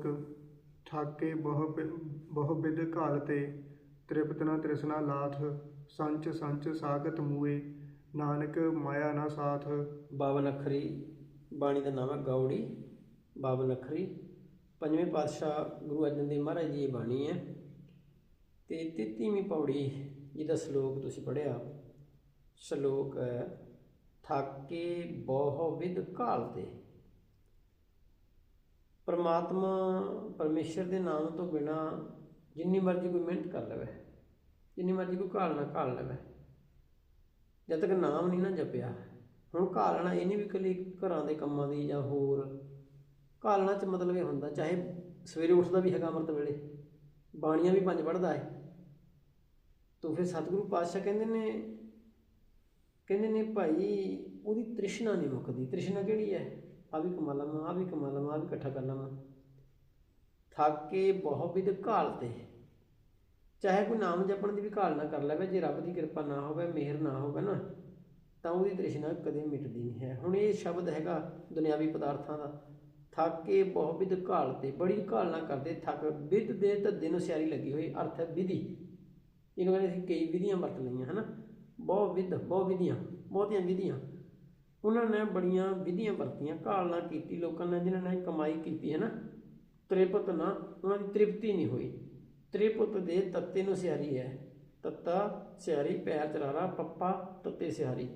ਸ਼ਲੋਕ ਠਾਕੇ ਬਹੁ ਬਿ- ਬਹੁ ਬਿਦ ਘਾਲ ਤੇ ਤ੍ਰਿਪਤ ਨ ਤ੍ਰਿਸ਼ਨਾ ਲਾਥ, ਸੰਚ ਸੰਚ ਸਾਗਤ ਮੂਏ, ਨਾਨਕ ਮਾਇਆ ਨਾ ਸਾਥ। ਬਾਵਨ ਅੱਖਰੀ ਬਾਣੀ ਦਾ ਨਾਮ ਹੈ ਗੌੜੀ ਬਾਵਨ ਅੱਖਰੀ। ਪੰਜਵੇਂ ਪਾਤਸ਼ਾਹ ਗੁਰੂ ਅਰਜਨ ਦੇਵ ਮਹਾਰਾਜ ਜੀ ਦੀ ਬਾਣੀ ਹੈ। ਤੇ 33ਵੀਂ ਪੌੜੀ ਜਿਹਦਾ ਸ਼ਲੋਕ ਤੁਸੀਂ ਪੜ੍ਹਿਆ, ਸ਼ਲੋਕ ਹੈ ਥਾਕੇ ਬਹੁ ਵਿਦ ਘਾਲ ਤੇ। ਪਰਮਾਤਮਾ ਪਰਮੇਸ਼ਰ ਦੇ ਨਾਮ ਤੋਂ ਬਿਨਾ ਜਿੰਨੀ ਮਰਜ਼ੀ ਕੋਈ ਮਿਹਨਤ ਕਰ ਲਵੇ, ਜਿੰਨੀ ਮਰਜ਼ੀ ਕੋਈ ਘਾਲ ਨਾ ਘਾਲ ਲਵੇ। ਜਦ ਤੱਕ ਨਾਮ ਨਹੀਂ ਨਾ ਜਪਿਆ, ਹੁਣ ਘਾਲਣਾ ਇਹ ਨਹੀਂ ਵੀ ਇਕੱਲੀ ਘਰਾਂ ਦੇ ਕੰਮਾਂ ਦੀ ਜਾਂ ਹੋਰ। ਘਾਲਣਾ ਚ ਮਤਲਬ ਇਹ ਹੁੰਦਾ, ਚਾਹੇ ਸਵੇਰੇ ਉੱਠਦਾ ਵੀ ਹੈਗਾ ਅੰਮ੍ਰਿਤ ਵੇਲੇ, ਬਾਣੀਆਂ ਵੀ ਪੰਜ ਪੜ੍ਹਦਾ ਹੈ ਤੋ ਫਿਰ ਸਤਿਗੁਰੂ ਪਾਤਸ਼ਾਹ ਕਹਿੰਦੇ ਨੇ ਕਹਿੰਦੇ ਨੇ ਭਾਈ ਉਹਦੀ ਤ੍ਰਿਸ਼ਨਾ ਨਹੀਂ ਮੁੱਕਦੀ। ਤ੍ਰਿਸ਼ਨਾ ਕਿਹੜੀ ਹੈ ਆ ਵੀ ਕਮਾ ਲਵਾਂ ਆ ਵੀ ਕਮਾ ਲਵਾਂ ਆ ਵੀ ਇਕੱਠਾ ਕਰ ਲਵਾਂ। ਥੱਕ ਕੇ ਬਹੁ ਵਿਦ ਘਾਲ ਤੇ। ਚਾਹੇ ਕੋਈ ਨਾਮ ਜਪਣ ਦੀ ਵੀ ਘਾਲ ਨਾ ਕਰ ਲਵੇ, ਜੇ ਰੱਬ ਦੀ ਕਿਰਪਾ ਨਾ ਹੋਵੇ, ਮਿਹਰ ਨਾ ਹੋਵੇ ਨਾ, ਤਾਂ ਉਹਦੀ ਤ੍ਰਿਸ਼ਨਾ ਕਦੇ ਮਿਟਦੀ ਨਹੀਂ ਹੈ। ਹੁਣ ਇਹ ਸ਼ਬਦ ਹੈਗਾ ਦੁਨਿਆਵੀ ਪਦਾਰਥਾਂ ਦਾ। ਥੱਕ ਕੇ ਬਹੁ ਵਿਦ ਘਾਲ ਤੇ, ਬੜੀ ਘਾਲ ਨਾ ਕਰਦੇ, ਥੱਕ ਵਿਦ ਦੇ ਧੱਦੇ ਨੂੰ ਸਿਆਰੀ ਲੱਗੀ ਹੋਈ, ਅਰਥ ਹੈ ਵਿਧੀ। ਇਹਨੂੰ ਕਹਿੰਦੇ ਅਸੀਂ ਕਈ ਵਿਧੀਆਂ ਵਰਤ ਲਈਆਂ, ਹਨਾ? ਬਹੁ ਵਿਦ ਬਹੁ ਵਿਧੀਆਂ ਬਹੁਤੀਆਂ ਵਿਧੀਆਂ। ਉਹਨਾਂ ਨੇ ਬੜੀਆਂ ਵਿਧੀਆਂ ਵਰਤੀਆਂ, ਘਾਲ ਨਾ ਕੀਤੀ, ਲੋਕਾਂ ਨੇ ਜਿਨ੍ਹਾਂ ਨੇ ਕਮਾਈ ਕੀਤੀ, ਹੈ ਨਾ? ਤ੍ਰਿਪਤ ਨਾ, ਉਹਨਾਂ ਦੀ ਤ੍ਰਿਪਤੀ ਨਹੀਂ ਹੋਈ। ਤ੍ਰਿਪਤ ਦੇ ਤੱਤੇ ਨੂੰ ਸਿਆਰੀ ਹੈ। ਤੱਤਾ, ਸਿਆਰੀ, ਪੈਰ ਚਰਾਰਾ ਪੱਪਾ, ਤੱਤੇ ਸਿਆਰੀ।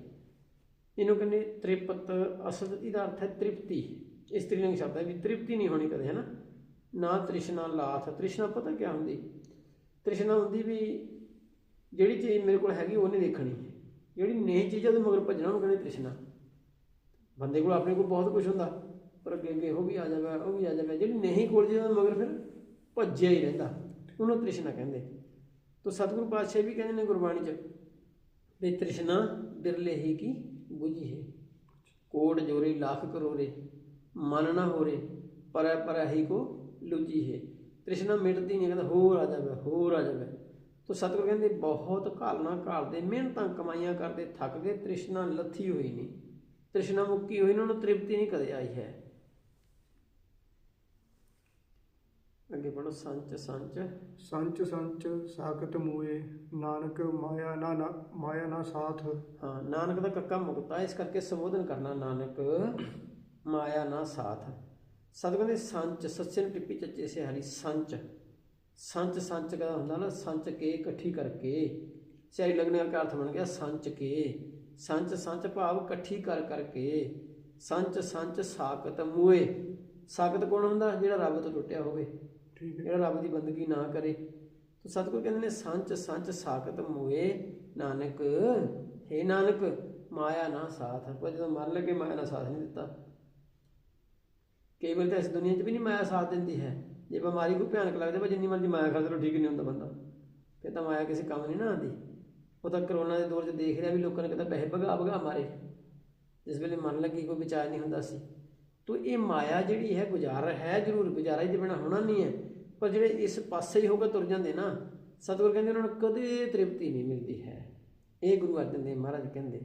ਇਹਨੂੰ ਕਹਿੰਦੇ ਤ੍ਰਿਪਤ ਅਸਲ ਇਹਦਾ ਅਰਥ ਹੈ ਤ੍ਰਿਪਤੀ। ਇਸਤਰੀਲਿੰਗ ਸ਼ਬਦ ਹੈ ਵੀ ਤ੍ਰਿਪਤੀ ਨਹੀਂ ਹੋਣੀ ਕਦੇ, ਹੈ ਨਾ? ਨਾ ਤ੍ਰਿਸ਼ਨਾ ਲਾਥ। ਤ੍ਰਿਸ਼ਨਾ ਪਤਾ ਕੀ ਹੁੰਦੀ? ਤ੍ਰਿਸ਼ਨਾ ਹੁੰਦੀ ਵੀ ਜਿਹੜੀ ਚੀਜ਼ ਮੇਰੇ ਕੋਲ ਹੈਗੀ, ਉਹ ਨਹੀਂ ਦੇਖਣੀ। ਜਿਹੜੀ ਨਹੀਂ ਚੀਜ਼ ਉਹਦੇ ਮਗਰ ਭੱਜਣਾ, ਉਹਨੂੰ ਕਹਿੰਦੇ ਤ੍ਰਿਸ਼ਨਾ। ਬੰਦੇ ਕੋਲ ਆਪਣੇ ਕੋਲ ਬਹੁਤ ਕੁਝ ਹੁੰਦਾ, ਪਰ ਅੱਗੇ ਅੱਗੇ ਉਹ ਵੀ ਆ ਜਾਵੇ ਉਹ ਵੀ ਆ ਜਾਵੇ ਜਿਹੜੀ ਨਹੀਂ ਕੋਲ ਜਿਹਦਾ ਮਗਰ ਫਿਰ ਭੱਜਿਆ ਹੀ ਰਹਿੰਦਾ, ਉਹਨੂੰ ਤ੍ਰਿਸ਼ਨਾ ਕਹਿੰਦੇ। ਤੋ ਸਤਿਗੁਰੂ ਪਾਤਸ਼ਾਹ ਵੀ ਕਹਿੰਦੇ ਨੇ ਗੁਰਬਾਣੀ 'ਚ ਵੀ ਤ੍ਰਿਸ਼ਨਾ ਬਿਰਲੇ ਹੀ ਕੀ ਬੁਝੀ ਹੈ। ਕੋਟ ਜੋਰੇ ਲੱਖ ਕਰੋਰੇ ਮਨ ਨਾ ਹੋਰੇ, ਪਰੈ ਪਰੈ ਹੀ ਕੋ ਲੁਜੀ ਹੈ। ਤ੍ਰਿਸ਼ਨਾ ਮਿਟਦੀ ਨਹੀਂ, ਕਹਿੰਦਾ ਹੋਰ ਆ ਜਾਵੇ ਹੋਰ ਆ ਜਾਵੇ ਤੋ ਸਤਿਗੁਰੂ ਕਹਿੰਦੇ ਬਹੁਤ ਘਾਲਣਾ ਘਾਲਦੇ, ਮਿਹਨਤਾਂ ਕਮਾਈਆਂ ਕਰਦੇ, ਥੱਕ ਗਏ, ਤ੍ਰਿਸ਼ਨਾ ਲੱਥੀ ਹੋਈ ਨਹੀਂ। ਤ੍ਰਿਸ਼ਨਾ ਮੁੱਕੀ ਹੋਈ ਉਹਨਾਂ ਨੂੰ ਤ੍ਰਿਪਤੀ ਨਹੀਂ ਕਦੇ ਆਈ ਹੈ। ਅੱਗੇ ਪੜੋ ਸੰਚ ਸੰਚ। ਸੰਚ ਸੰਚ ਸਾਗਤ ਮੂਏ ਨਾਨਕ ਮਾਇਆ ਨਾ ਨਾ ਮਾਇਆ ਨਾ ਸਾਥ। ਹਾਂ ਨਾਨਕ ਦਾ ਕੱਕਾ ਮੁਕਤਾ ਇਸ ਕਰਕੇ ਸੰਬੋਧਨ ਕਰਨਾ ਨਾਨਕ ਮਾਇਆ ਨਾ ਸਾਥ। ਸਤਿਗੁਰਾਂ ਦੇ ਸੰਚ ਨੂੰ ਟਿੱਪੀ ਚੱਚੇ ਸੇ ਹਰੀ ਸੰਚ। ਸੰਚ ਸੰਚ ਕਹਦਾ ਹੁੰਦਾ ਨਾ? ਸੰਚ ਕੇ ਇਕੱਠੀ ਕਰਕੇ। ਸਿਆਰੀ ਲੱਗਣੇ ਦਾ ਅਰਥ ਬਣ ਗਿਆ ਸੰਚ ਕੇ। ਸੰਚ ਸੰਚ ਭਾਵ ਇਕੱਠੀ ਕਰ ਕਰਕੇ ਸੰਚ ਸੰਚ ਸਾਕਤ ਮੂਏ ਸਾਕਤ ਕੌਣ ਹੁੰਦਾ? ਜਿਹੜਾ ਰੱਬ ਤੋਂ ਟੁੱਟਿਆ ਹੋਵੇ। ਠੀਕ ਹੈ। ਜਿਹੜਾ ਰੱਬ ਦੀ ਬੰਦਗੀ ਨਾ ਕਰੇ। ਤਾਂ ਸਤਿਗੁਰ ਕਹਿੰਦੇ ਨੇ ਸੰਚ ਸੰਚ ਸਾਖਤ ਮੋਏ ਨਾਨਕ ਹੈ ਨਾਨਕ ਮਾਇਆ ਨਾ ਸਾਥ। ਪਰ ਜਦੋਂ ਮਰ ਲਗੇ ਮਾਇਆ ਨਾ ਸਾਥ ਨਹੀਂ ਦਿੱਤਾ। ਕਈ ਵਾਰ ਤਾਂ ਇਸ ਦੁਨੀਆ 'ਚ ਵੀ ਨਹੀਂ ਮਾਇਆ ਸਾਥ ਦਿੰਦੀ ਹੈ। ਜੇ ਬਿਮਾਰੀ ਕੋਈ ਭਿਆਨਕ ਲੱਗਦਾ ਪਰ ਜਿੰਨੀ ਮਰਜ਼ੀ ਮਾਇਆ ਖਾ ਲਓ ਠੀਕ ਨਹੀਂ ਹੁੰਦਾ ਬੰਦਾ। ਫਿਰ ਤਾਂ ਮਾਇਆ ਕਿਸੇ ਕੰਮ ਨਹੀਂ ਨਾ ਆਉਂਦੀ। ਉਹ ਤਾਂ ਕਰੋਨਾ ਦੇ ਦੌਰ 'ਚ ਦੇਖ ਰਿਹਾ ਵੀ ਲੋਕਾਂ ਨੇ ਕਹਿੰਦਾ ਪੈਸੇ ਭਗਾ ਭਗਾ ਮਾਰੇ। ਜਿਸ ਵੇਲੇ ਮਨ ਲੱਗੀ ਕੋਈ ਵਿਚਾਰ ਨਹੀਂ ਹੁੰਦਾ ਸੀ। ਤੋ ਇਹ ਮਾਇਆ ਜਿਹੜੀ ਹੈ, ਗੁਜ਼ਾਰਾ ਹੈ ਜ਼ਰੂਰ, ਗੁਜ਼ਾਰਾ ਹੀ ਤੇ ਬਿਨਾ ਹੋਣਾ ਨਹੀਂ ਹੈ। ਪਰ ਜਿਹੜੇ ਇਸ ਪਾਸੇ ਹੀ ਹੋ ਕੇ ਤੁਰ ਜਾਂਦੇ ਨਾ, ਸਤਿਗੁਰ ਕਹਿੰਦੇ ਉਹਨਾਂ ਨੂੰ ਕਦੇ ਤ੍ਰਿਪਤੀ ਨਹੀਂ ਮਿਲਦੀ ਹੈ। ਇਹ ਗੁਰੂ ਅਰਜਨ ਦੇਵ ਮਹਾਰਾਜ ਕਹਿੰਦੇ